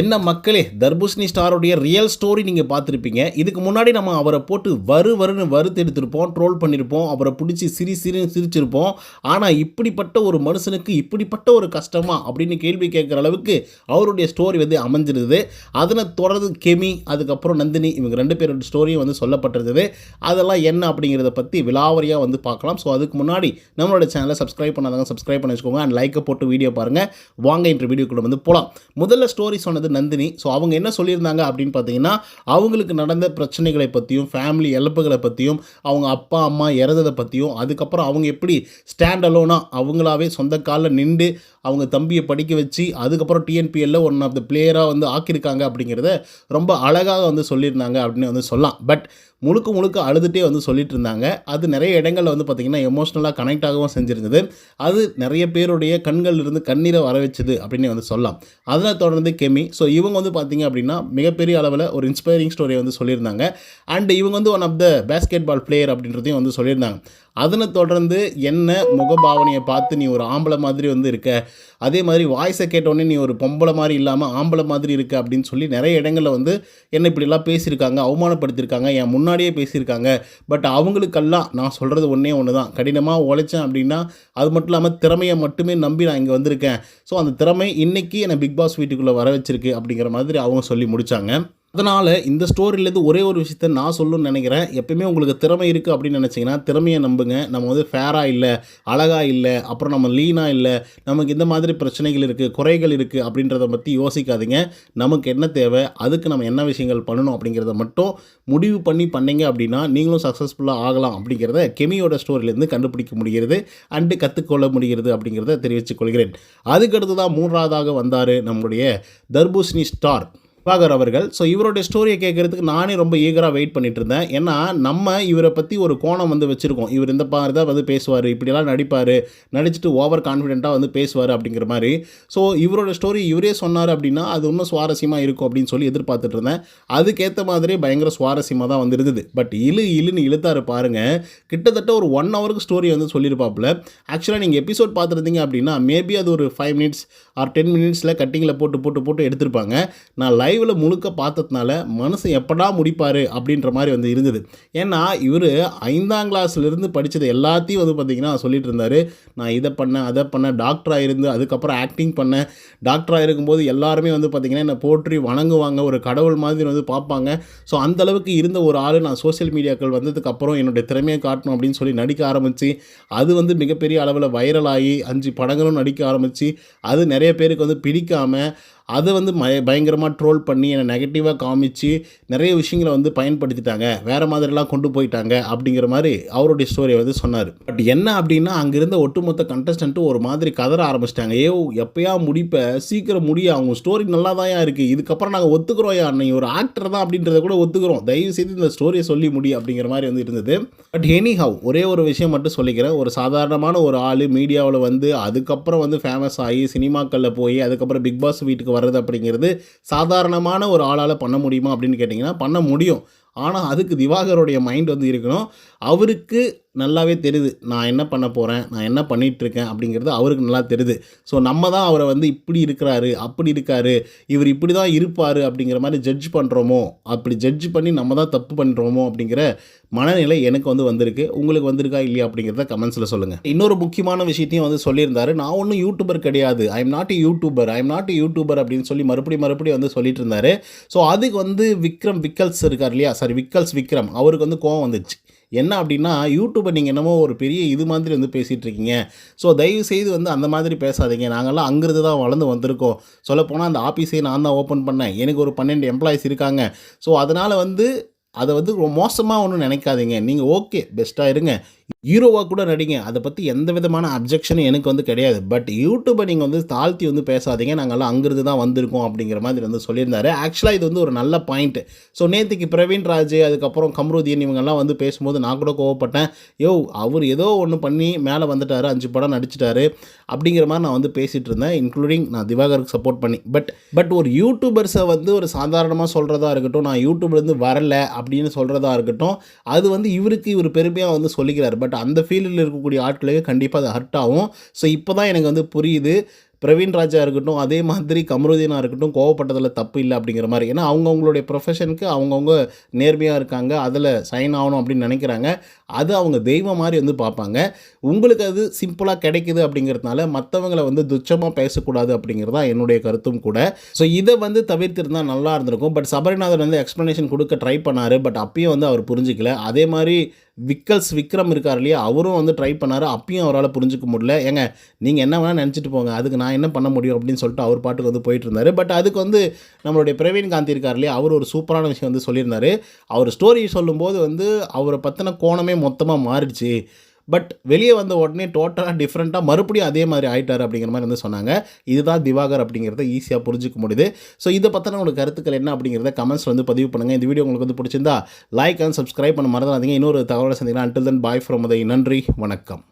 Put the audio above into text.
என்ன மக்களே தர்பூஷணி ஸ்டாரோடைய real story நீங்கள் பார்த்துருப்பீங்க. இதுக்கு முன்னாடி நம்ம அவரை போட்டு வரு வருன்னு வறுத்து எடுத்திருப்போம் ட்ரோல் பண்ணியிருப்போம் அவரை பிடிச்சி சிரி சிரின்னு சிரிச்சிருப்போம். ஆனால் இப்படிப்பட்ட ஒரு மனுஷனுக்கு இப்படிப்பட்ட ஒரு கஷ்டமா அப்படின்னு கேள்வி கேட்குற அளவுக்கு அவருடைய ஸ்டோரி வந்து அமைஞ்சிருந்தது. அதனை தொடர்ந்து கெமி அதுக்கப்புறம் நந்தினி இவங்க ரெண்டு பேரோட ஸ்டோரியும் வந்து சொல்லப்பட்டிருந்தது. அதெல்லாம் என்ன அப்படிங்கிறத பற்றி விலாவரியாக வந்து பார்க்கலாம். ஸோ அதுக்கு முன்னாடி நம்மளோட சேனலை சப்ஸ்கிரைப் பண்ணாதாங்க சப்ஸ்கிரைப் பண்ணி வச்சுக்கோங்க. அண்ட் லைக்கை போட்டு வீடியோ பாருங்கள் வாங்க இன்ற கூட வந்து போகலாம் முதல்ல ஸ்டோரி சொன்னது நந்தினி. ஸோ அவங்க என்ன சொல்லியிருந்தாங்க அப்படின்னு பார்த்தீங்கன்னா அவங்களுக்கு நடந்த பிரச்சனைகளை பற்றியும் ஃபேமிலி இழப்புகளை பற்றியும் அவங்க அப்பா அம்மா இறந்ததை பற்றியும் அதுக்கப்புறம் அவங்க எப்படி ஸ்டாண்ட் அலோனாக அவங்களாவே சொந்த காலில் நின்று அவங்க தம்பியை படிக்க வச்சு அதுக்கப்புறம் டிஎன்பிஎல்ல ஒன் ஆஃப் த பிளேயராக வந்து ஆக்கியிருக்காங்க அப்படிங்கிறத ரொம்ப அழகாக வந்து சொல்லியிருந்தாங்க அப்படின்னு வந்து சொல்லலாம். பட் முழுக்க முழுக்க அழுதுகிட்டே வந்து சொல்லிட்டு இருந்தாங்க அது நிறைய இடங்களில் வந்து பார்த்திங்கன்னா எமோஷ்னலாக கனெக்ட் ஆகவும் செஞ்சுருந்தது. அது நிறைய பேருடைய கண்கள் இருந்து கண்ணீரை வர வச்சுது அப்படின்னு வந்து சொல்லலாம். அதில் தொடர்ந்து கெமி. ஸோ இவங்க வந்து பார்த்திங்க அப்படின்னா மிகப்பெரிய அளவில் ஒரு இன்ஸ்பைரிங் ஸ்டோரியை வந்து சொல்லியிருந்தாங்க. அண்ட் இவங்க வந்து one of the basketball player அப்படின்றதையும் வந்து சொல்லியிருந்தாங்க. அதனை தொடர்ந்து என்ன முகபாவனையை பார்த்து நீ ஒரு ஆம்பளை மாதிரி வந்து இருக்க அதே மாதிரி வாய்ஸை கேட்டோடனே நீ ஒரு பொம்பளை மாதிரி இல்லாமல் ஆம்பளை மாதிரி இருக்க அப்படின்னு சொல்லி நிறைய இடங்களில் வந்து என்ன இப்படிலாம் பேசியிருக்காங்க அவமானப்படுத்தியிருக்காங்க என் முன்னாடியே பேசியிருக்காங்க. பட் அவங்களுக்கெல்லாம் நான் சொல்கிறது ஒன்றே ஒன்று தான் கடினமாக உழைச்சேன் அப்படின்னா அது மட்டும் இல்லாமல் திறமையை மட்டுமே நம்பி நான் இங்கே வந்திருக்கேன். ஸோ அந்த திறமை இன்றைக்கி என்னை பிக் பாஸ் வீட்டுக்குள்ளே வர வச்சிருக்கு அப்படிங்கிற மாதிரி அவங்க சொல்லி முடித்தாங்க அதனால் இந்த ஸ்டோரியிலேருந்து ஒரே ஒரு விஷயத்த நான் சொல்லணும்னு நினைக்கிறேன். எப்பயுமே உங்களுக்கு திறமை இருக்குது அப்படின்னு நினச்சிங்கன்னா திறமையை நம்புங்க. நம்ம வந்து ஃபேராக இல்லை அழகாக இல்லை அப்புறம் நம்ம லீனாக இல்லை நமக்கு இந்த மாதிரி பிரச்சனைகள் இருக்குது குறைகள் இருக்குது அப்படின்றத பற்றி யோசிக்காதீங்க. நமக்கு என்ன தேவை அதுக்கு நம்ம என்ன விஷயங்கள் பண்ணணும் அப்படிங்கிறத மட்டும் முடிவு பண்ணி பண்ணீங்க அப்படின்னா நீங்களும் சக்ஸஸ்ஃபுல்லாக ஆகலாம் அப்படிங்கிறத கெமியோட ஸ்டோரியிலேருந்து கண்டுபிடிக்க முடிகிறது அண்டு கற்றுக்கொள்ள முடிகிறது அப்படிங்கிறத தெரிவித்துக் கொள்கிறேன். அதுக்கடுத்து தான் மூன்றாவதாக வந்தார் நம்முடைய தர்பூஷினி ஸ்டார் பாகர் அவர்கள். ஸோ இவருடைய ஸ்டோரியை கேட்குறதுக்கு நானே ரொம்ப ஈகராக வெயிட் பண்ணிட்டு இருந்தேன் ஏன்னா நம்ம இவரை பற்றி ஒரு கோணம் வந்து வச்சுருக்கோம். இவர் இந்த மாதிரி தான் வந்து பேசுவார் இப்படிலாம் நடிப்பார் நடிச்சுட்டு ஓவர் கான்ஃபிடென்ட்டாக வந்து பேசுவார் அப்படிங்கிற மாதிரி. ஸோ இவரோட ஸ்டோரி இவரே சொன்னார் அப்படின்னா அது இன்னும் சுவாரஸ்யமாக இருக்கும் அப்படின்னு சொல்லி எதிர்பார்த்துட்டு இருந்தேன் அதுக்கேற்ற மாதிரி பயங்கர சுவாரஸ்யமாக தான் வந்து இருந்தது பட் இழு இழுன்னு இழுத்தாரு பாருங்கள் கிட்டத்தட்ட ஒரு ஒன் ஹவருக்கு ஸ்டோரி வந்து சொல்லியிருப்பாப்புல. ஆக்சுவலாக நீங்கள் எபிசோட் பார்த்துருந்தீங்க அப்படின்னா மேபி அது ஒரு ஃபைவ் மினிட்ஸ் ஆர் டென் மினிட்ஸில் கட்டிங்கில் போட்டு போட்டு போட்டு எடுத்திருப்பாங்க. நான் லைவில் முழுக்க பார்த்ததுனால மனசு எப்படா முடிப்பார் அப்படின்ற மாதிரி வந்து இருந்தது. ஏன்னா இவர் ஐந்தாம் கிளாஸ்லேருந்து படித்தது எல்லாத்தையும் வந்து பார்த்திங்கன்னா சொல்லிட்டு இருந்தார். நான் இதை பண்ணேன் அதை பண்ணேன் டாக்டராக இருந்து அதுக்கப்புறம் ஆக்டிங் பண்ணேன். டாக்டராக இருக்கும்போது எல்லாருமே வந்து பார்த்திங்கன்னா என்னை போற்றி வணங்குவாங்க ஒரு கடவுள் மாதிரி வந்து பார்ப்பாங்க. ஸோ அந்தளவுக்கு இருந்த ஒரு ஆள் நான் சோஷியல் மீடியாக்கள் வந்ததுக்கப்புறம் என்னுடைய திறமையை காட்டணும் அப்படின்னு சொல்லி நடிக்க ஆரம்பித்து அது வந்து மிகப்பெரிய அளவில் வைரலாகி அஞ்சு படங்களும் நடிக்க ஆரம்பித்து அது நிறைய பேருக்கு வந்து பிடிக்காமல் அதை வந்து மய பயங்கரமாக ட்ரோல் பண்ணி என்னை நெகட்டிவாக காமிச்சு நிறைய விஷயங்களை வந்து பயன்படுத்திட்டாங்க. வேறு மாதிரிலாம் கொண்டு போயிட்டாங்க அப்படிங்கிற மாதிரி அவருடைய ஸ்டோரியை வந்து சொன்னார். பட் என்ன அப்படின்னா அங்கே இருந்த ஒட்டுமொத்த கண்டஸ்டண்ட்டும் ஒரு மாதிரி கதற ஆரம்பிச்சிட்டாங்க. ஏ எப்பயா முடிப்ப? சீக்கிரம் முடிய? அவங்க ஸ்டோரி நல்லா தான் இருக்குது இதுக்கப்புறம் நாங்கள் ஒத்துக்கிறோம் யா நீ ஒரு ஆக்டர் தான் அப்படின்றத கூட ஒத்துக்கிறோம். தயவு செய்து இந்த ஸ்டோரியை சொல்லி முடி அப்படிங்கிற மாதிரி வந்து இருந்தது. பட் எனி ஹவ் ஒரே ஒரு விஷயம் மட்டும் சொல்லிக்கிறேன். ஒரு சாதாரணமான ஒரு ஆள் மீடியாவில் வந்து அதுக்கப்புறம் வந்து ஃபேமஸ் ஆகி சினிமாக்களில் போய் அதுக்கப்புறம் பிக் பாஸ் வீட்டுக்கு வர வர்றது அப்படிங்கிறது சாதாரணமான ஒரு ஆளால் பண்ண முடியுமா அப்படின்னு கேட்டிங்கன்னா பண்ண முடியும். ஆனால் அதுக்கு திவாகருடைய மைண்ட் வந்து இருக்கணும். அவருக்கு நல்லாவே தெரியுது. நான் என்ன பண்ண போகிறேன் நான் என்ன பண்ணிகிட்ருக்கேன் அப்படிங்கிறது அவருக்கு நல்லா தெரியுது. ஸோ நம்ம தான் அவரை வந்து இப்படி இருக்கிறாரு அப்படி இருக்காரு இவர் இப்படி தான் இருப்பார் அப்படிங்கிற மாதிரி ஜட்ஜ் பண்ணுறோமோ அப்படி ஜட்ஜ் பண்ணி நம்ம தான் தப்பு பண்ணுறோமோ அப்படிங்கிற மனநிலை எனக்கு வந்து வந்திருக்கு. உங்களுக்கு வந்திருக்கா இல்லையா அப்படிங்கிறத கமெண்ட்ஸில் சொல்லுங்கள் இன்னொரு முக்கியமான விஷயத்தையும் வந்து சொல்லியிருந்தாரு. நான் ஒன்றும் யூடியூபர் கிடையாது. I am not YouTuber I am not YouTuber அப்படின்னு சொல்லி மறுபடியும் மறுபடியும் வந்து சொல்லிட்டு இருந்தாரு. ஸோ அதுக்கு வந்து விக்ரம் விக்கல்ஸ் இருக்கார் இல்லையா? சாரி விக்கல்ஸ் விக்ரம் அவருக்கு வந்து கோவம் வந்துச்சு என்ன அப்படின்னா யூடியூப்பை நீங்கள் என்னமோ ஒரு பெரிய இது மாதிரி வந்து பேசிகிட்டு இருக்கீங்க. ஸோ தயவு செய்து வந்து அந்த மாதிரி பேசாதீங்க. நாங்கள்லாம் அங்கிருந்து தான் வளர்ந்து வந்திருக்கோம். சொல்லப்போனால் அந்த ஆஃபீஸே நான் தான் ஓப்பன் பண்ணேன். எனக்கு ஒரு பன்னெண்டு எம்ப்ளாயிஸ் இருக்காங்க. ஸோ அதனால் வந்து அதை வந்து ரொம்ப மோசமாக ஒன்றும் நினைக்காதீங்க நீங்கள் ஓகே பெஸ்ட்டாக இருங்க. ஹீரோவாக கூட நடிங்க. அதை பற்றி எந்த விதமான அப்ஜெக்ஷனும் எனக்கு வந்து கிடையாது. பட் யூடியூப்பை நீங்கள் வந்து தாழ்த்தி வந்து பேசாதீங்க. நாங்கள்லாம் அங்கிருந்து தான் வந்திருக்கோம் அப்படிங்கிற மாதிரி வந்து சொல்லியிருந்தாரு. ஆக்சுவலாக இது வந்து ஒரு நல்ல பாயிண்ட்டு ஸோ நேற்றுக்கு பிரவீன் ராஜ் அதுக்கப்புறம் கம்ருதீன் இவங்கெல்லாம் வந்து பேசும்போது நான் கூட கோவப்பட்டேன். யோ அவர் ஏதோ ஒன்று பண்ணி மேலே வந்துட்டார். அஞ்சு படம் நடிச்சிட்டாரு. அப்படிங்கிற மாதிரி நான் வந்து பேசிகிட்டு இருந்தேன். இன்க்ளூடிங் நான் திவாகருக்கு சப்போர்ட் பண்ணி. பட் பட் ஒரு யூடியூபர்ஸை வந்து ஒரு சாதாரணமாக சொல்கிறதா இருக்கட்டும் நான் யூடியூப்லேருந்து வரல அப்படின்னு சொல்கிறதா இருக்கட்டும் அது வந்து இவருக்கு இவர் பெருமையாக வந்து சொல்லிக்கிறார். பட் அந்த ஃபீல்டில் இருக்கக்கூடிய ஆட்களுக்கு கண்டிப்பாக அது ஹர்ட் ஆகும். ஸோ இப்போ தான் எனக்கு வந்து புரியுது. பிரவீன் ராஜா இருக்கட்டும் அதே மாதிரி கமருதீனா இருக்கட்டும் கோவப்பட்டதில் தப்பு இல்லை அப்படிங்கிற மாதிரி. ஏன்னா அவங்கவுங்களுடைய ப்ரொஃபஷனுக்கு அவங்கவுங்க நேர்மையாக இருக்காங்க அதில் சைன் ஆகணும் அப்படின்னு நினைக்கிறாங்க. அது அவங்க தெய்வம் மாதிரி வந்து பார்ப்பாங்க. உங்களுக்கு அது சிம்பிளாக கிடைக்குது அப்படிங்கிறதுனால மற்றவங்களை வந்து துச்சமாக பேசக்கூடாது அப்படிங்கிறது தான் என்னுடைய கருத்தும் கூட. ஸோ இதை வந்து தவிர்த்திருந்தால் நல்லா இருந்திருக்கும். பட் சபரிநாதன் வந்து எக்ஸ்ப்ளனேஷன் கொடுக்க ட்ரை பண்ணார். பட் அப்பயும் வந்து அவர் புரிஞ்சிக்கல. அதே மாதிரி விக்கல்ஸ் விக்ரம் இருக்கார் இல்லையா அவரும் வந்து ட்ரை பண்ணார். அப்பயும் அவரால் புரிஞ்சுக்க முடியல. ஏங்க நீங்கள் என்ன வேணால் நினச்சிட்டு போங்க. அதுக்கு நான் என்ன பண்ண முடியும் அப்படின்னு சொல்லிட்டு அவர் பாட்டுக்கு வந்து போயிட்டு இருந்தார் பட் அதுக்கு வந்து நம்மளுடைய பிரவீன் காந்தி இருக்கார் இல்லையா? அவர் ஒரு சூப்பரான விஷயம் வந்து சொல்லியிருந்தார். அவர் ஸ்டோரி சொல்லும்போது வந்து அவரை பற்றின கோணமே மொத்தமாக மாறிடுச்சு. பட் வெளியே வந்த உடனே டோட்டலாக டிஃப்ரெண்ட்டாக மறுபடியும் அதே மாதிரி ஆயிட்டார் அப்படிங்கிற மாதிரி வந்து சொன்னாங்க. இதுதான் திவாகர் அப்படிங்கிறத ஈஸியாக புரிஞ்சுக்க முடியுது. ஸோ இதை பற்றின உங்களுக்கு கருத்துக்கள் என்ன அப்படிங்கிறத கமெண்ட்ஸ் வந்து பதிவு பண்ணுங்கள் இந்த வீடியோ உங்களுக்கு வந்து பிடிச்சிருந்தா லைக் அண்ட் சப்ஸ்கிரைப் பண்ண மறந்துடாதீங்க. இன்னொரு தகவலை சந்திங்கன்னா அன்டில் தன் பாய் ஃப்ரம் நன்றி. வணக்கம்.